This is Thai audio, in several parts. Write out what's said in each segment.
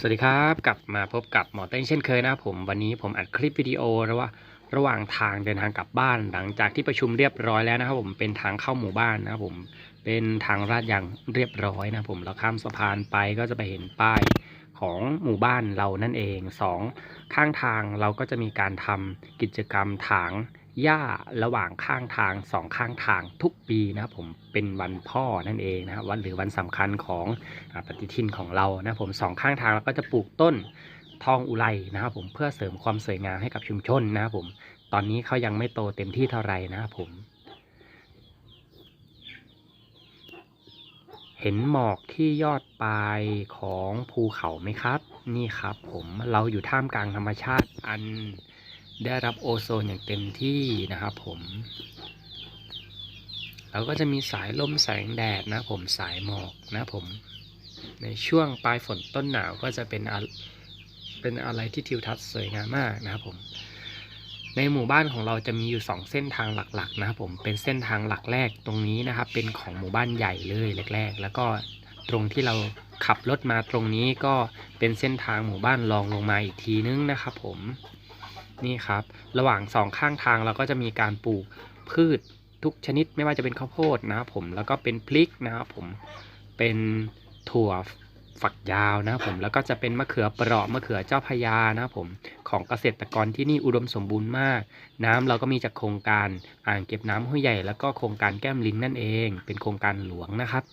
สวัสดีครับกลับมาพบกับหมอเต้นเช่นเคยนะครับผมวันนี้ผมอัดคลิปวิดีโอระหว่าระหว่างทางเดินทางกลับบ้าน หลังจากที่ประชุมเรียบร้อยแล้วนะครับผมเป็นทางเข้าหมู่บ้านนะครับผมเป็นทางลาดยางเรียบร้อยนะครับผมเราข้ามสะพานไปก็จะไปเห็นป้ายของหมู่บ้านเรานั่นเองสองข้างทางเราก็จะมีการทำกิจกรรมถาง หญ้าระหว่างข้างทางสองข้างทางทุกปีนะครับผมเป็นวันพ่อนั่นเองนะครับวันหรือวันสำคัญของอปฏิทินของเรานะผมสองข้างทางเราก็จะปลูกต้นทองอุไรนะครับผมเพื่อเสริมความสวยงามให้กับชุมชนนะครับผมตอนนี้เขายังไม่โตเต็มที่เท่าไหร่นะครับผม เห็นหมอกที่ยอดปลายของภูเขาไหมครับ นี่ครับผมเราอยู่ท่ามกลางธรรมชาติอัน ได้รับโอโซนอย่างเต็มที่นะครับผมเราก็จะมีสายลมแสงแดดนะผมสายหมอกนะผม ในช่วงปลายฝนต้นหนาวก็จะเป็นอะเป็นอะไรที่ทิวทัศน์สวยงามมากนะครับผม ในหมู่บ้านของเราจะมีอยู่ 2 เส้นทางหลักๆ นะครับผมเป็นเส้นทางหลักแรกตรงนี้นะครับ เป็นของหมู่บ้านใหญ่เลยแรก ๆ แล้วก็ตรงที่เราขับรถมาตรงนี้ก็เป็นเส้นทางหมู่บ้านรองลงมาอีกทีนึงนะครับผม นี่ครับ ระหว่างสองข้างทางเราก็จะมีการปลูกพืชทุกชนิดไม่ว่าจะเป็นข้าวโพดนะครับผมแล้วก็เป็นพริกนะครับผมเป็นถั่วฝักยาวนะครับผมแล้วก็จะเป็นมะเขือเปราะมะเขือเจ้าพระยานะครับผมของเกษตรกรที่นี่อุดมสมบูรณ์มาก น้ำเราก็มีจากโครงการอ่างเก็บน้ำห้วยใหญ่ แล้วก็โครงการแก้มลิงนั่นเอง เป็นโครงการหลวงนะครับ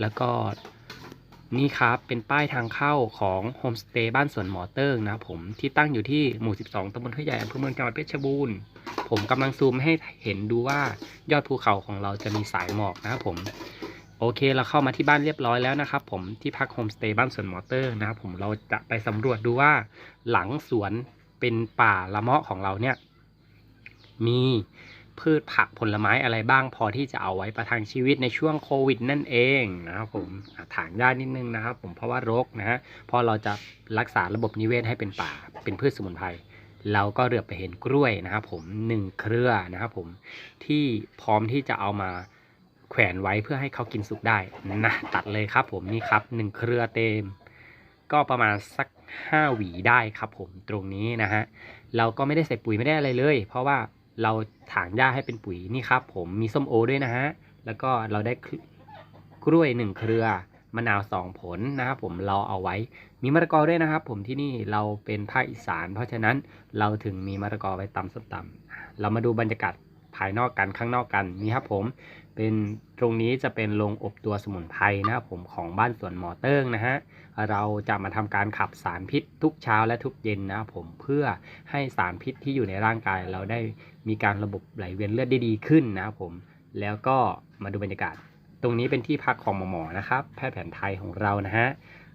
แล้วก็ นี่ครับเป็นป้ายทางเข้าของโฮมสเตย์บ้านสวนหมอเติ้งนะผมที่ตั้งอยู่ที่หมู่ 12ตำบลห้วยใหญ่อำเภอเมืองจังหวัดเพชรบูรณ์ผมกำลังซูมให้เห็นดูว่ายอดภูเขาของเราจะมีสายหมอกนะครับผมโอเคเราเข้ามาที่บ้านเรียบร้อยแล้วนะครับผมที่พักโฮมสเตย์บ้านสวนมอเตอร์นะครับผมเราจะไปสำรวจดูว่าหลังสวนเป็นป่าละเมาะของเราเนี่ย มี พืชผักผลไม้อะไรบ้างพอที่จะเอาไว้ประทังชีวิตในช่วงโควิดนั่นเองนะครับผมถางหญ้นิดนึงนะครับ ผมเพราะว่ารกนะฮะเพราะเราจะรักษาระบบนิเวศให้เป็นป่า เป็นพืชสมุนไพรเราก็เหลือไปเห็นกล้วยนะครับผมหนึ่งเครือนะครับผมที่พร้อมที่จะเอามาแขวนไว้เพื่อให้เขากินสุกได้นะตัดเลยครับผมนี่ครับหนึ่งเครือเต็มก็ประมาณสักห้าหวีได้ครับผมตรงนี้นะฮะเราก็ไม่ได้ใส่ปุ๋ยไม่ได้อะไรเลย เพราะว่า เราถางหญ้าให้เป็นปุ๋ยนี่ครับ ผมมีส้มโอด้วยนะฮะแล้วก็เราได้กล้วยหนึ่งเครือมะนาวสองผลนะครับผมเราเอาไว้ มีมะละกอด้วยนะครับ ผมที่นี่เราเป็นภาคอีสาน เพราะฉะนั้นเราถึงมีมะละกอไว้ตำส้มตำเรามาดูบรรยากาศ ภายนอกกันข้างนอกกันนี่ครับผมเป็นตรงนี้จะเป็นโรงอบตัวสมุนไพรนะครับผมของบ้านสวนหมอเติ้งนะฮะเราจะมาทำการขับสารพิษทุกเช้าและทุกเย็นนะครับผมเพื่อให้สารพิษที่อยู่ในร่างกาย เราได้มีการระบบไหลเวียนเลือดได้ดีขึ้นนะครับผมแล้วก็มาดูบรรยากาศ ตรงนี้เป็นที่พักของหมอหมอนะครับ แพทย์แผนไทยของเรานะฮะ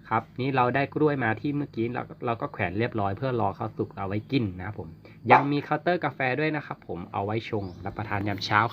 ครับนี่เราได้กล้วยมาที่เมื่อกี้เราเราก็แขวนเรียบร้อยเพื่อรอเขาสุกเอาไว้กินนะครับผม ยังมีเคาน์เตอร์กาแฟด้วยนะครับผมเอาไว้ชงรับประทานยามเช้าครับ